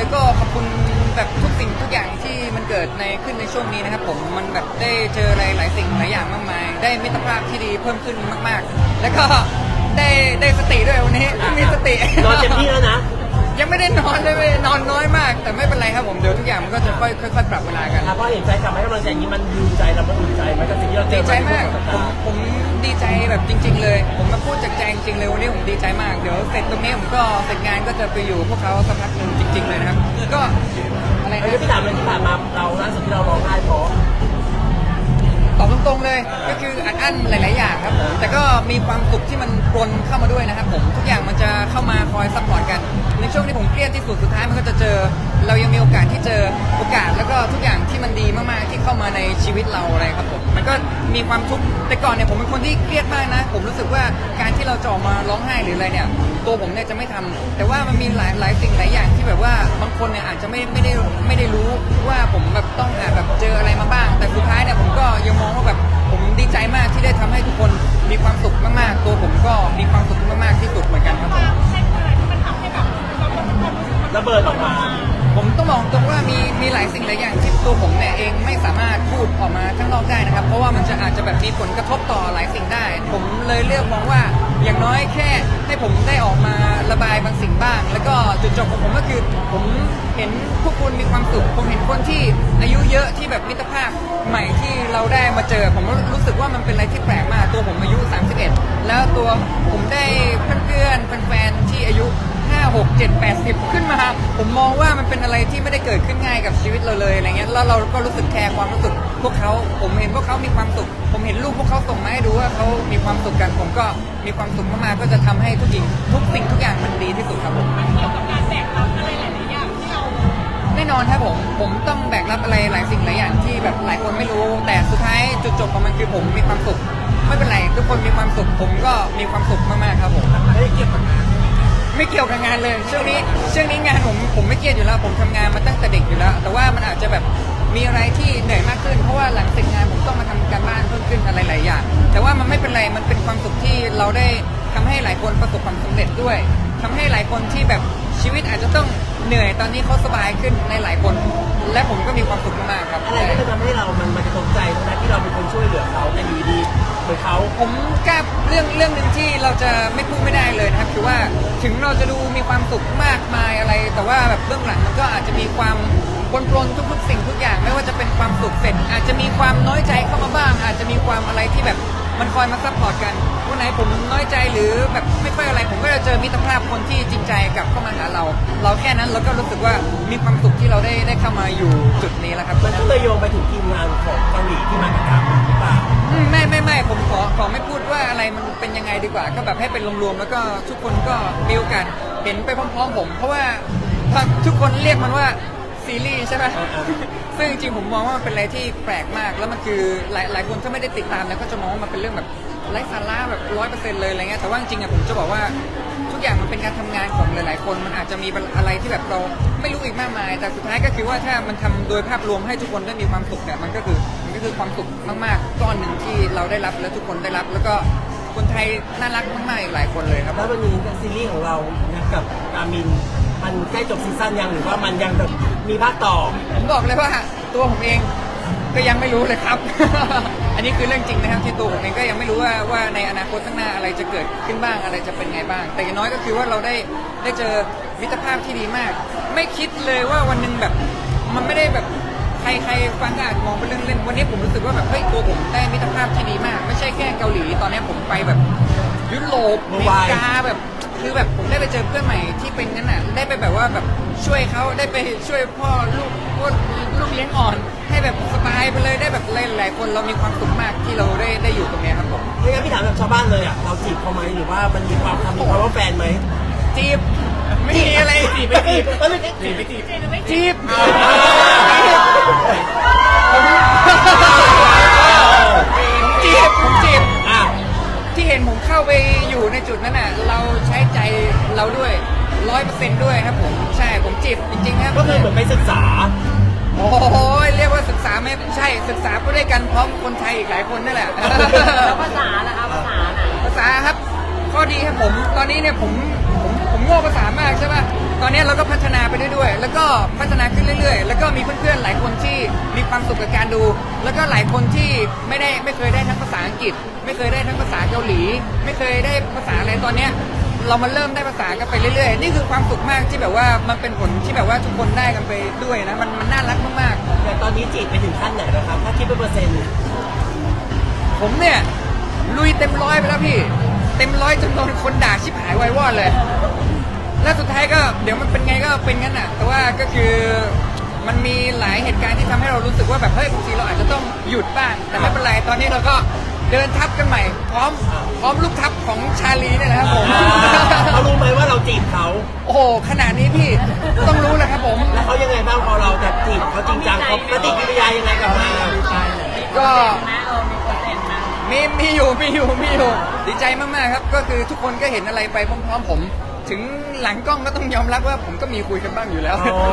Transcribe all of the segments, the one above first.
เลยก็ขอบคุณแบบทุกสิ่งทุกอย่างที่มันเกิดในขึ้นในช่วงนี้นะครับผมมันแบบได้เจออะไรหลายสิ่งหลายอย่างมากมาย ได้มิตรภาพที่ดีเพิ่มขึ้นมาก ๆ แล้วก็ได้ได้สติด้วยวันนี้มีสตินอนเต็มที่แล้วนะยังไม่ได้นอนเลยนอนน้อยมาก แต่ไม่เป็นไรครับผมเดี๋ยวทุกอย่างมันก็จะค่อยค่อยๆปรับเวลากันถ้าพ่อเห็นใจกลับมาให้กำลังใจอย่างนี้มันดีใจเรามันอุ่นใจไหมันกับสิ่งที่เราเจดีอใจมากในผมผม ดีใจแบบจริง ๆ เลย ผมมาพูดจากใจจริงเลยวันนี้ผมดีใจมาก เดี๋ยวเสร็จตรงนี้ผมก็เสร็จงานก็จะไปอยู่พวกเขาสักพักหนึ่งจริง ๆ เลยนะครับ ก็อะไรนะที่ถามเลยที่ผ่านมาเราล่าสุดที่เราร้องไห้เพราะตอบตรงๆเลย ก็คืออัดอั้นหลาย ๆ อย่างครับผมแต่ก็มีความสุขที่มันปนเข้ามาด้วยนะครับผมทุกอย่างมันจะเข้ามาคอยซัพพอร์ตกัน ในช่วงที่ผมเครียดที่สุดสุดท้ายมันก็จะเจอ เรายังมีโอ เข้ามาในชีวิตเราอะไรครับผมมันก็มีความทุกข์แต่ก่อนเนี่ยผมเป็นคนที่เครียดมากนะ ผมรู้สึกว่าการที่เราจะออกมาร้องไห้หรืออะไรเนี่ย ตัวผมเนี่ยจะไม่ทำแต่ว่ามันมีหลายหลายสิ่งหลายอย่างที่แบบว่าบางคนเนี่ยอาจจะไม่ไม่ได้ไม่ได้รู้ว่าผมแบบต้องอาจแบบเจออะไรมาบ้าง แต่สุดท้ายเนี่ยผมก็ยังมองว่าแบบผมดีใจมากที่ได้ทำให้ทุกคนมีความสุขมากๆ ตัวผมก็มีความสุขมากๆที่สุดเหมือนกันครับผมระเบิดออกมาผมต้อง มีมีหลายสิ่งหลายอย่างที่ตัวผมเนี่ยเองไม่สามารถพูดออกมาข้างนอกได้นะครับ เพราะว่ามันจะอาจจะแบบมีผลกระทบต่อหลายสิ่งได้ ผมเลยเลือกมองว่าอย่างน้อยแค่ให้ผมได้ออกมาระบายบางสิ่งบ้าง แล้วก็จุดจบของผมก็คือผมเห็นพวกคุณมีความสุขผมเห็นคนที่อายุเยอะที่แบบมิตรภาพใหม่ที่เราได้มาเจอ ผมรู้สึกว่ามันเป็นอะไรที่แปลกมากตัวผม 6 7 8 0 ขึ้นมา ผมมองว่ามันเป็นอะไรที่ไม่ได้เกิดขึ้นง่ายกับชีวิตเราเลยอะไรเงี้ยแล้วเราก็รู้สึกแคร์ความรู้สึกพวกเขาผมเห็นพวกเขามีความสุข ผมเห็นรูปพวกเขาส่งมาให้ดูว่าเขามีความสุขกันผมก็มีความสุขมากๆก็จะทำให้ทุกสิ่งทุกสิ่งทุกอย่างมันดีที่สุดครับผมมันเกี่ยวกับการแบกรับอะไรหลายอย่างที่เราแน่นอนครับผมผมต้องแบกรับอะไรหลายสิ่งหลายอย่างที่แบบหลายคนไม่รู้ แต่สุดท้ายจุดจบของมันคือผมมีความสุขไม่เป็นไรทุกคนมีความสุขผมก็มีความสุขมากๆครับผมไม่เกี่ยวกับงาน ไม่เกี่ยวกับงานเลยช่วงนี้ช่วงนี้งานผมผมไม่เครียดอยู่แล้ว ผมทำงานมาตั้งแต่เด็กอยู่แล้ว แต่ว่ามันอาจจะแบบมีอะไรที่เหนื่อยมากขึ้น เพราะว่าหลังเสร็จงานผมต้องมาทำการบ้านเพิ่มขึ้นอะไรหลายอย่าง แต่ว่ามันไม่เป็นไรมันเป็นความสุขที่เราได้ทำให้หลายคนประสบความสำเร็จด้วยทำให้หลายคนที่แบบ ชีวิตอาจจะต้องเหนื่อยตอนนี้เขาสบายขึ้นในหลายคน และผมก็มีความสุขมากๆครับ อะไรที่มันทำให้เรามันมันจะตกใจนะที่เราเป็นคนช่วยเหลือเขาแต่อยู่ดีๆเหมือนเขาผมกล้าเรื่องเรื่องหนึ่งที่เราจะไม่พูดไม่ได้เลยนะครับคือว่าถึงเราจะดูมีความสุขมากมายอะไร แต่ว่าแบบเบื้องหลังมันก็อาจจะมีความปนปนๆทุกๆสิ่งทุกอย่าง ไม่ว่าจะเป็นความสุขเสร็จอาจจะมีความน้อยใจเข้ามาบ้าง อาจจะมีความอะไรที่แบบ มันคอยมาซัพพอร์ตกันวันไหนผมน้อยใจหรือแบบไม่ค่อยอะไรผมก็จะเจอมิตรภาพคนที่จริงใจกลับเข้ามาหาเรา เราแค่นั้นเราก็รู้สึกว่ามีความสุขที่เราได้ได้เข้ามาอยู่จุดนี้แล้วครับ มันก็เลยโยงไปถึงทีมงานของเกาหลีที่มาประกาศหรือเปล่าอืมไม่ไม่ไม่ผมขอขอไม่พูดว่าอะไรมันเป็นยังไงดีกว่า ก็แบบให้เป็นรวมๆแล้วก็ทุกคนก็มีโอกาสเห็นไปพร้อมๆผม เพราะว่าทุกคนเรียกมันว่า ซีรีส์ใช่ไหมซึ่งจริงๆผมมองว่ามันเป็นอะไรที่แปลกมาก แล้วมันคือหลายหลายคนถ้าไม่ได้ติดตามแล้วก็จะมองว่ามันเป็นเรื่องแบบไร้สาระแบบร้อยเปอร์เซ็นต์เลยอะไรเงี้ย แต่ว่าจริงๆอะผมจะบอกว่าทุกอย่างมันเป็นการทำงานของหลายๆคน มันอาจจะมีอะไรที่แบบเราไม่รู้อีกมากมาย แต่สุดท้ายก็คือว่าถ้ามันทำโดยภาพรวมให้ทุกคนได้มีความสุขเนี่ยมันก็คือมันก็คือความสุขมากๆก้อนหนึ่งที่เราได้รับและทุกคนได้รับ แล้วก็คนไทยน่ารักมากๆอีกหลายคนเลยครับแล้ววันนี้ซีรีส์ของเรานะกับกามินมันใกล้จบซีซั่นยังหรือว่ามันยังแบบ มีภาคต่อ ผมบอกเลยว่าตัวผมเองก็ยังไม่รู้เลยครับ อันนี้คือเรื่องจริงนะครับที่ตัวผมเองก็ยังไม่รู้ว่าว่าในอนาคตข้างหน้าอะไรจะเกิดขึ้นบ้างอะไรจะเป็นไงบ้าง แต่อย่างน้อยก็คือว่าเราได้ได้เจอมิตรภาพที่ดีมาก ไม่คิดเลยว่าวันหนึงแบบมันไม่ได้แบบใครใครฟังก็อาจมองเป็นเรื่องเล่นวันนี้ผมรู้สึกว่าแบบเฮ้ยตัวผมได้มิตรภาพที่ดีมาก ไม่ใช่แค่เกาหลีตอนนี้ผมไปแบบยุโรปอเมริกาแบบ คือแบบผมได้ไปเจอเพื่อนใหม่ที่เป็นงั้นน่ะได้ไปแบบว่าแบบช่วยเขาได้ไปช่วยพ่อลูกพวกลูกเลี้ยงอ่อน ให้แบบสบายไปเลยได้แบบหลายๆคนเรามีความสุขมากที่เราได้ได้อยู่ตรงเนี้ยครับผมไม่งั้นพี่ถามแบบชาวบ้านเลยอะเราจีบเขาไหมหรือว่ามันมีความทำมีความว่าแฟนไหมจีบไม่มีอะไรจีบไม่จีบเออไม่จีบไม่จีบจีบอ่าผมจีบผมจีบอะ ที่เห็นผมเข้าไปอยู่ในจุดนั้นน่ะ เราใช้ใจเราด้วยร้อยเปอร์เซ็นต์ด้วยครับผม ใช่ผมจีบจริงๆครับก็คือเหมือนไปศึกษา โอ้โหเรียกว่าศึกษาไม่ใช่ศึกษาไปด้วยกันพร้อมคนไทยอีกหลายคนนั่นแหละ แล้วภาษาล่ะคะภาษาน่ะภาษาครับ ข้อดีครับผม ตอนนี้เนี่ยผมผมผมผม โง่ภาษามากใช่ป่ะ ตอนนี้เราก็พัฒนาไปเรื่อยๆแล้วก็พัฒนาขึ้นเรื่อย ๆ แล้วก็มีเพื่อนๆหลายคนที่มีความสุขกับการดู แล้วก็หลายคนที่ไม่ได้ไม่เคยได้ทั้งภาษาอังกฤษ ไม่เคยได้ทั้งภาษาเกาหลี ไม่เคยได้ภาษาอะไรตอนเนี้ยเรามาเริ่มได้ภาษากันไปเรื่อยๆ นี่คือความสุขมากที่แบบว่ามันเป็นผลที่แบบว่าทุกคนได้กันไปด้วยนะ มันมันน่ารักมากๆ แต่ตอนนี้จีบไปถึงขั้นไหนแล้วครับ ถ้าคิดเป็นเปอร์เซ็นต์ ผมเนี่ยลุยเต็มร้อยไปแล้วพี่ เต็มร้อยจนโดนคนด่าชิบหายไวายวอดเลย แล้วสุดท้ายก็เดี๋ยวมันเป็นไงก็เป็นงั้นอะ แต่ว่าก็คือมันมีหลายเหตุการณ์ที่ทำให้เรารู้สึกว่าแบบเฮ้ยบางทีเราอาจจะต้องหยุดบ้าง แต่ไม่เป็นไรตอนนี้เราก็เดินทับกันใหม่ พร้อมพร้อมลูกทับของชาลีเนี่ยแหละครับผม เขารู้ไหมว่าเราจีบเขาโอ้โหขนาดนี้พี่ต้องรู้แหละครับผม แล้วเขายังไงบ้างพอเราแบบจีบเขาจริงจังเขาปฏิกิริยายังไงกับเราก็นะเออมีเปอร์เซ็นต์นะมีมีอยู่มีอยู่มีอยู่ดีใจมากๆครับ ก็คือทุกคนก็เห็นอะไรไปพร้อมๆผม ถึงหลังกล้องก็ต้องยอมรับว่าผมก็มีคุยกันบ้างอยู่แล้วแต่มัน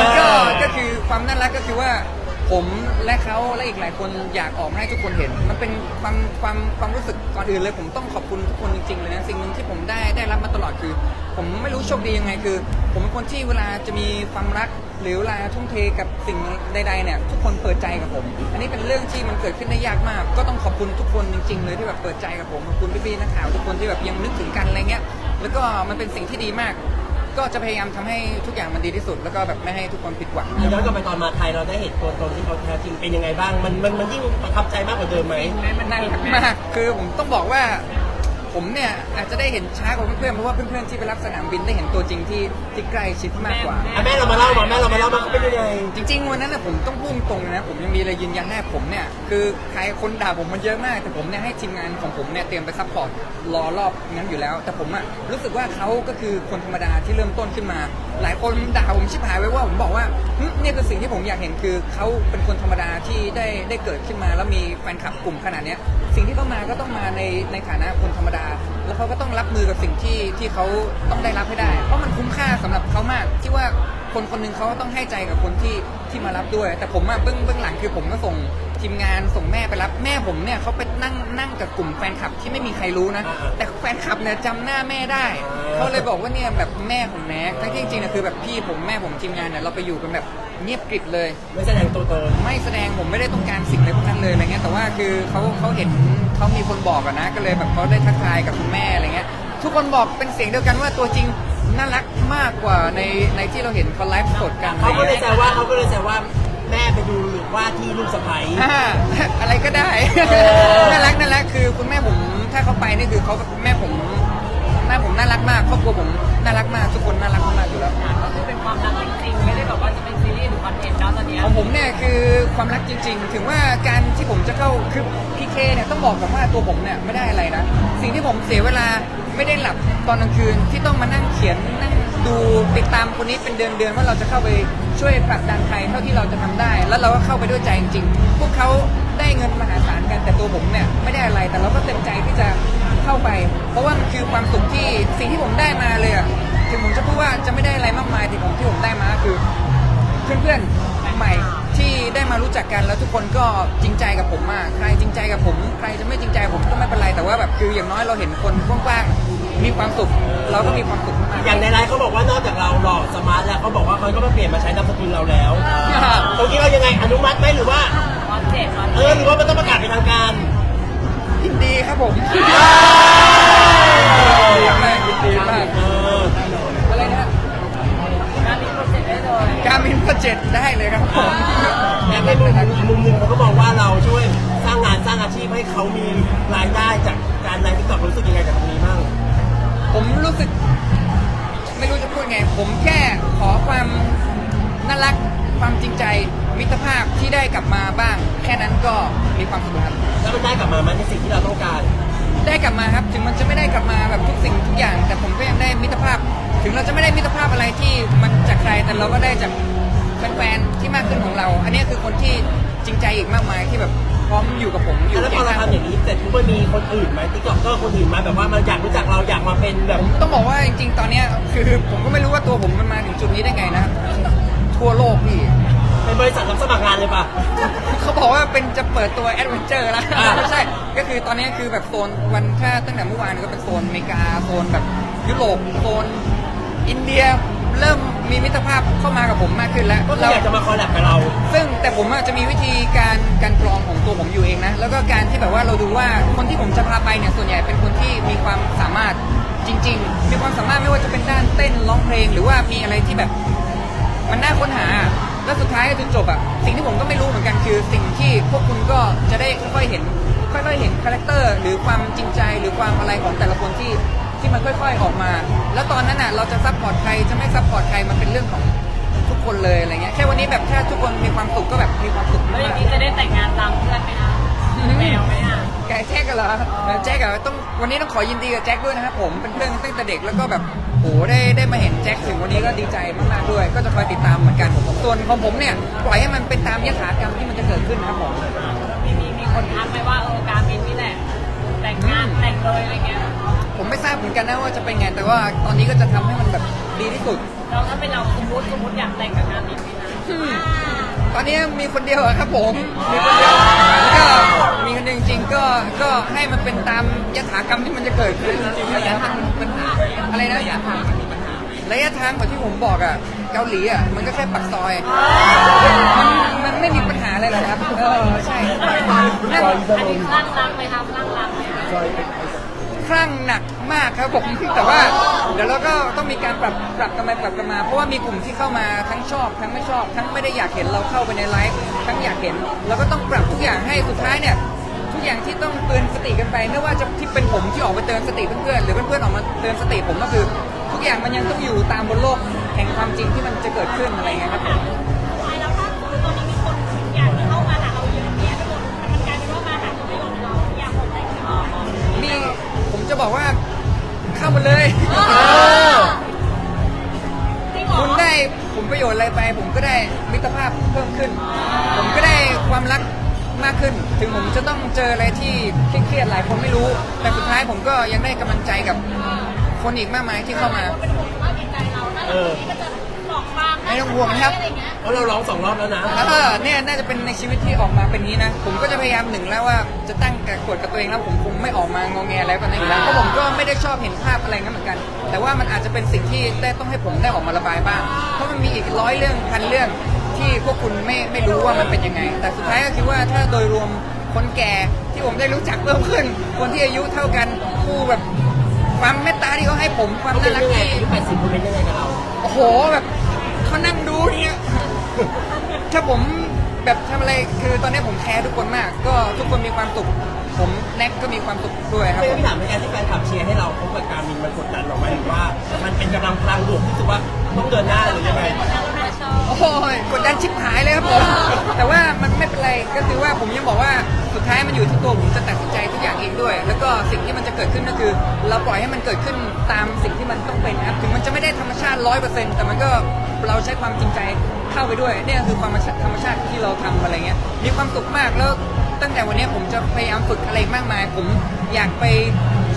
มันก็ก็คือความน่ารักก็คือว่าผมและเขาและอีกหลายคนอยากออกมาให้ทุกคนเห็น มันเป็นความความความรู้สึกก่อนอื่นเลยผมต้องขอบคุณทุกคนจริงๆเลยนะสิ่งหนึ่งที่ผมได้ได้รับมาตลอดคือ ผมไม่รู้โชคดียังไงคือ ผมเป็นคนที่เวลาจะมีความรัก หรือเวลาทุ่มเทกับสิ่งใดๆเนี่ยทุกคนเปิดใจกับผม อันนี้เป็นเรื่องที่มันเกิดขึ้นได้ยากมาก ก็ต้องขอบคุณทุกคนจริง ๆ เลยที่แบบเปิดใจกับผมขอบคุณพี่ๆนักข่าวทุกคนที่แบบยังนึกถึงกันอะไรเงี้ย แล้วก็มันเป็นสิ่งที่ดีมาก ก็จะพยายามทำให้ทุกอย่างมันดีที่สุด แล้วก็แบบไม่ให้ทุกคนผิดหวังย้อนกลับไปตอนมาไทยเราได้เห็นตัวตนที่เขาแท้จริงเป็นยังไงบ้าง มันมันมันยิ่งประทับใจมากกว่าเดิมไหมมันน่ารักมากคือผมต้องบอกว่า ผมเนี่ยอาจจะได้เห็นช้ากว่าเพื่อนๆเพราะว่าเพื่อนๆที่ไปรับสนามบินได้เห็นตัวจริงที่ที่ใกล้ชิดมากกว่า อะแม่เรามาเล่ามาแม่เรามาเล่ามาเขาเป็นยังไงจริงๆ วันนั้นนะผมต้องพูดตรงเลยนะผมยังมีอะไรยืนยันแน่ผมเนี่ยคือใครคนด่าผมมันเยอะมาก แต่ผมเนี่ยให้ทีมงานของผมเนี่ยเตรียมไปซัพพอร์ตรอรอบนั้นอยู่แล้ว แต่ผมอะรู้สึกว่าเขาก็คือคนธรรมดาที่เริ่มต้นขึ้นมา หลายคนด่าผมชิบหายไว้ว่าผมบอกว่าหึเนี่ยคือสิ่งที่ผมอยากเห็นคือเขาเป็นคนธรรมดาที่ได้ได้เกิดขึ้นมา แล้วมีแฟนคลับกลุ่มขนาดเนี้ยสิ่งที่เขามาก็ต้องมาในในฐานะคนธรรมดาแล้วเขาก็ต้องรับมือกับสิ่งที่ที่เขาต้องได้รับให้ได้ เพราะมันคุ้มค่าสำหรับเขามาก ที่ว่าคนคนหนึ่งเขาก็ต้องให้ใจกับคนที่ที่มารับด้วย แต่ผมอะเบื้องเบื้องหลังคือผมก็ส่งทีมงานส่งแม่ไปรับแม่ผมเนี่ยเขาไปนั่งนั่งกับกลุ่มแฟนคลับที่ไม่มีใครรู้นะ แต่แฟนคลับเนี่ยจำหน้าแม่ได้เขาเลยบอกว่าเนี่ยแบบแม่ของแม็กทั้งที่จริงๆนะคือแบบพี่ผมแม่ผมทีมงานเนี่ยเราไปอยู่กันแบบเงียบกริบเลย ไม่แสดงตัวตนไม่แสดงผมไม่ได้ต้องการสิ่งอะไรพวกนั้นเลยอะไรเงี้ยแต่ว่าคือเขาเขาเห็น เขามีคนบอกอะนะ ก็เลยแบบเขาได้ทักทายกับคุณแม่อะไรเงี้ย ทุกคนบอกเป็นเสียงเดียวกันว่าตัวจริงน่ารักมากกว่าในในที่เราเห็นเขาไลฟ์สดกันเขาก็เลยแซวว่าเขาก็เลยแซวว่าแม่ไปดูหรือว่าที่ลูกสะใภ้อ่าอะไรก็ได้เออน่ารักน่ารักคือคุณแม่ผมถ้าเขาไปนี่คือเขาแม่ผมแม่ผมน่ารักมากครอบครัวผมน่ารักมากทุกคนน่ารักมากอยู่แล้ว ก็คือเป็นความรักจริงๆไม่ได้แบบว่าจะเป็นซี รีส์หรือคอนเทนต์เนาะตอนเนี้ยของผมเนี่ยคือความรักจริง ๆ ถึงว่าการที่ผมจะเข้าคือพีเคเนี่ยต้องบอกก่อนว่าตัวผมเนี่ยไม่ได้อะไรนะ สิ่งที่ผมเสียเวลาไม่ได้หลับตอนกลางคืนที่ต้องมานั่งเขียนนั่งดูติดตามคนนี้เป็นเดือนๆว่าเราจะเข้าไปช่วยผลักดันใครเท่าที่เราจะทำได้ แล้วเราก็เข้าไปด้วยใจจริงๆพวกเขาได้เงินมหาศาลกันแต่ตัวผมเนี่ยไม่ได้อะไรแต่เราก็เต็มใจที่จะเข้าไป เพราะว่ามันคือความสุขที่สิ่งที่ผมได้มาเลยอะถึงผมจะพูดว่าจะไม่ได้อะไรมากมายแต่ผมที่ผมได้มาคือ เพื่อนๆใหม่ที่ได้มารู้จักกันแล้วทุกคนก็จริงใจกับผมมาก ใครจริงใจกับผม ใครจะไม่จริงใจกับผมก็ไม่เป็นไรแต่ว่าแบบคืออย่างน้อยเราเห็นคนกว้างๆมีความสุขเราก็มีความสุขมากอย่างในไลฟ์เขาบอกว่านอกจากเราหล่อสมาร์ทแล้วเขาบอกว่าเขาก็มาเปลี่ยนมาใช้นามสกุลเราแล้วตรงนี้เรายังไงอนุมัติไหมหรือว่าร้อนเจ็ดร้อนเออหรือว่ามันต้องประกาศเป็นทางการยินดีครับผมยินดีมากยินดีมากเอออะไรนะ การมินโปรเจกต์ได้เลยครับผมแต่ในมุมอีกมุมหนึ่งเขาก็มองว่าเราช่วยสร้างงานสร้างอาชีพให้เขามีรายได้จากการไลฟ์ติ๊กต็อกรู้สึกยังไงกับตรงนี้บ้างผมรู้สึก ไม่รู้จะพูดไง ผมแค่ขอความน่ารักความจริงใจมิตรภาพที่ได้กลับมาบ้าง แค่นั้นก็มีความสุขครับแล้วมันได้กลับมาไหมในสิ่งที่เราต้องการ ได้กลับมาครับถึงมันจะไม่ได้กลับมาแบบทุกสิ่งทุกอย่าง แต่ผมก็ยังได้มิตรภาพ ถึงเราจะไม่ได้มิตรภาพอะไรที่มันจากใครแต่เราก็ได้จาก แฟนๆที่มากขึ้นของเรา อันนี้คือคนที่จริงใจอีกมากมายที่แบบพร้อมอยู่กับผมอยู่แล้วพเคีอยงเราข้างผทำอมย่างนี้เสร็จปุ๊บมันมีคนอื่นไหมติ๊กต็อกเกอร์คนอื่นมาแบบว่ามันอยากรู้จักเราอยากมาเป็นแบบต้องบอกว่าจริง ๆ ตอนเนี้ยคือผมก็ไม่รู้ว่าตัวผมมันมาถึงจุดนี้ได้ไงนะ ทั่วโลกพี่เป็นบริษัทรับสมัครงานเลยป่ะเขาบอกว่าเป็นจะเปิดตัวแอดเวนเจอร์แล้วอ่าไม่ใช่ ก็คือตอนนี้คือแบบโซนวันแค่ตั้งแต่เมื่อวานก็เป็นโซนอเมริกาโซนแบบยุโรปโซนอินเดียเริ่ม มีมิตรภาพเข้ามากับผมมากขึ้นแล้วก็คืออยากจะมาคอลแลบกับเรา ซึ่งแต่ผมอาจจะมีวิธีการการกรองของตัวผมอยู่เองนะ แล้วก็การที่แบบว่าเราดูว่าคนที่ผมจะพาไปเนี่ยส่วนใหญ่เป็นคนที่มีความสามารถจริง ๆ มีความสามารถไม่ว่าจะเป็นด้านเต้นร้องเพลง หรือว่ามีอะไรที่แบบมันน่าค้นหา แล้วสุดท้ายจนจบอะสิ่งที่ผมก็ไม่รู้เหมือนกันคือสิ่งที่พวกคุณก็จะได้ค่อยๆเห็นค่อยๆเห็นคาแรคเตอร์หรือความจริงใจหรือความอะไรของแต่ละคนที่ ที่มันค่อย ๆออกมา แล้วตอนนั้นอะเราจะซัพพอร์ตใครจะไม่ซัพพอร์ตใครมันเป็นเรื่องของทุกคนเลยอะไรเงี้ยแค่วันนี้แบบแค่ทุกคนมีความสุขก็แบบมีความสุขแล้วอมาย่ากงนี้จะได้แต่งงานตามเพื่อนไหมคะแมวไหมอะๆแกแจ็คกันเหรอเออแจ็คอะต้องวันนี้ต้องขอยินดีกับแจ็คด้วยนะครับผมเป็นเพื่อนตั้งแต่เด็กแล้วก็แบบโอ้ได้ได้มาเห็นแจ็คถึงวันนี้ก็ดีใจมากๆด้วย ก็จะคอยติดตามเหมือนกันส่วนของผมเนี่ยปล่อยให้มันเป็นตามยถากรรมที่มันจะเกิดขึ้นนะครับผมมีมีมีคนทักไหมว่าเออการบินนี่แหละแต่งงานแต่งเลยอะไรเงี้ย ผมไม่ทราบเหมือนกันนะว่าจะเป็นไงแต่ว่าตอนนี้ก็จะทำให้มันแบบดีที่สุด เราถ้าเป็นเราสมมติสมมติอยากแต่งกับการบินนี่นะตอนนี้มีคนเดียวอะครับผมมีคนเดียวแล้วก็มีคนหนึ่งจริงๆก็ก็ให้มันเป็นตามยถากรรมที่มันจะเกิดขึ้นจริงๆระยะทางปัญหาอะไรนะระยะทางระยะทางแบบที่ผมบอกอะเกาหลีอะมันก็แค่ปักซอยมันมันไม่มีปัญหาอะไรหรอกครับเออใช่นั่น อันนี้คลั่งรักไหมครับคลั่งรักไหมคะ คลั่งหนักมากครับผมแต่ว่าเดี๋ยวเราก็ต้องมีการปรับปรับกันไปปรับกันมา เพราะว่ามีกลุ่มที่เข้ามาทั้งชอบ ทั้งไม่ชอบ ทั้งไม่ได้อยากเห็นเราเข้าไปในไลฟ์ทั้งอยากเห็นเราก็ต้องปรับทุกอย่างให้สุดท้ายเนี่ยทุกอย่างที่ต้องเตือนสติกันไปไม่ว่าจะที่เป็นผมที่ออกมาเตือนสติเพื่อนๆหรือเพื่อนๆออกมาเตือนสติผมก็คือ ทุกอย่างมันยังต้องอยู่ตามบนโลกแห่งความจริงที่มันจะเกิดขึ้นอะไรเงี้ยครับ จะบอกว่าเข้ามาเลยจริงเหรอคุณได้ผลประโยชน์อะไรไป ผมก็ได้มิตรภาพเพิ่มขึ้น ผมก็ได้ความรักมากขึ้น ถึงผมจะต้องเจออะไรที่เครียดๆหลายคนไม่รู้ แต่สุดท้ายผมก็ยังได้กำลังใจกับคนอีกมากมายที่เข้ามา เป็นห่วงสภาพจิตใจเราถ้าเราคนนี้มันจะหลอกบางไม่ต้องห่วงนะครับอะไรเงี้ยเพราะเราร้องสองรอบแล้วนะแล้วก็เนี่ยน่าจะเป็นในชีวิตที่ออกมาเป็นนี้นะ ผมก็จะพยายามหนึ่งแล้วว่าจะตั้งกฎกับตัวเองแล้วผมคงไม่ออกมางองแงอะไรแบบนั้นอีกแล้วเพราะผมก็ไม่ได้ชอบเห็นภาพอะไรงั้นเหมือนกัน แต่ว่ามันอาจจะเป็นสิ่งที่ได้ต้องให้ผมได้ออกมาระบายบ้าง เพราะมันมีอีกร้อยเรื่องพันเรื่องที่พวกคุณไม่ไม่รู้ว่ามันเป็นยังไง แต่สุดท้ายก็คิดว่าถ้าโดยรวมคนแก่ที่ผมได้รู้จักเพิ่มขึ้น คนที่อายุเท่ากันผู้แบบความเมตตาที่เขาให้ผมความเขาเป็น่านรักยังไงที่อายุแปดสิบเขาเป็นยังไงกับเรา โอ้โหแบบ เขานั่งดูเนี่ยถ้าผมแบบทำอะไรคือตอนนี้ผมแคร์ทุกคนมาก ก็ทุกคนมีความสุขผมแน็กก็มีความสุขด้วยครับไม่ผมพี่ถามในการที่แฟนคลับเชียร์ให้เราพบกับการมินมันกดดันเราไหมหรือว่า มันเป็นกำลังพลังบวกที่รู้สึกว่าต้องเดินหน้าหรือยังไงโอ้ยกดดันชิบหายเลยครับผม แต่ว่ามันไม่เป็นไรก็คือว่าผมยังบอกว่า สุดท้ายมันอยู่ที่ตัวผมจะตัดสินใจทุกอย่างเองด้วย แล้วก็สิ่งที่มันจะเกิดขึ้นก็คือ เราปล่อยให้มันเกิดขึ้นตามสิ่งที่มันต้องเป็นนะครับถึงมันจะไม่ได้ธรรมชาติร้อยเปอร์เซ็นต์แต่มันก็เราใช้ความจริงใจเข้าไปด้วยเนี่ยคือความธรรมชาติที่เราทำอะไรเงี้ยมีความสุขมากแล้วตั้งแต่วันนี้ผมจะพยายามฝึกอะไรมากมาย ผมอยากไป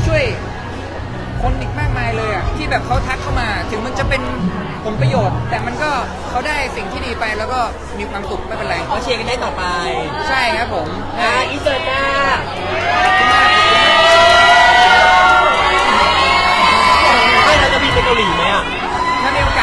ช่วย คนอีกมากมายเลยอะที่แบบเขาทักเข้ามา ถึงมันจะเป็นผลประโยชน์ แต่มันก็เขาได้สิ่งที่ดีไปแล้วก็มีความสุขไม่เป็นไร เขาเชียร์กันได้ต่อไปใช่ครับผมอ่าอีเสิร์ตหน้าให้เราจะบินไปเกาหลีไหมอะถ้ามีโอกาส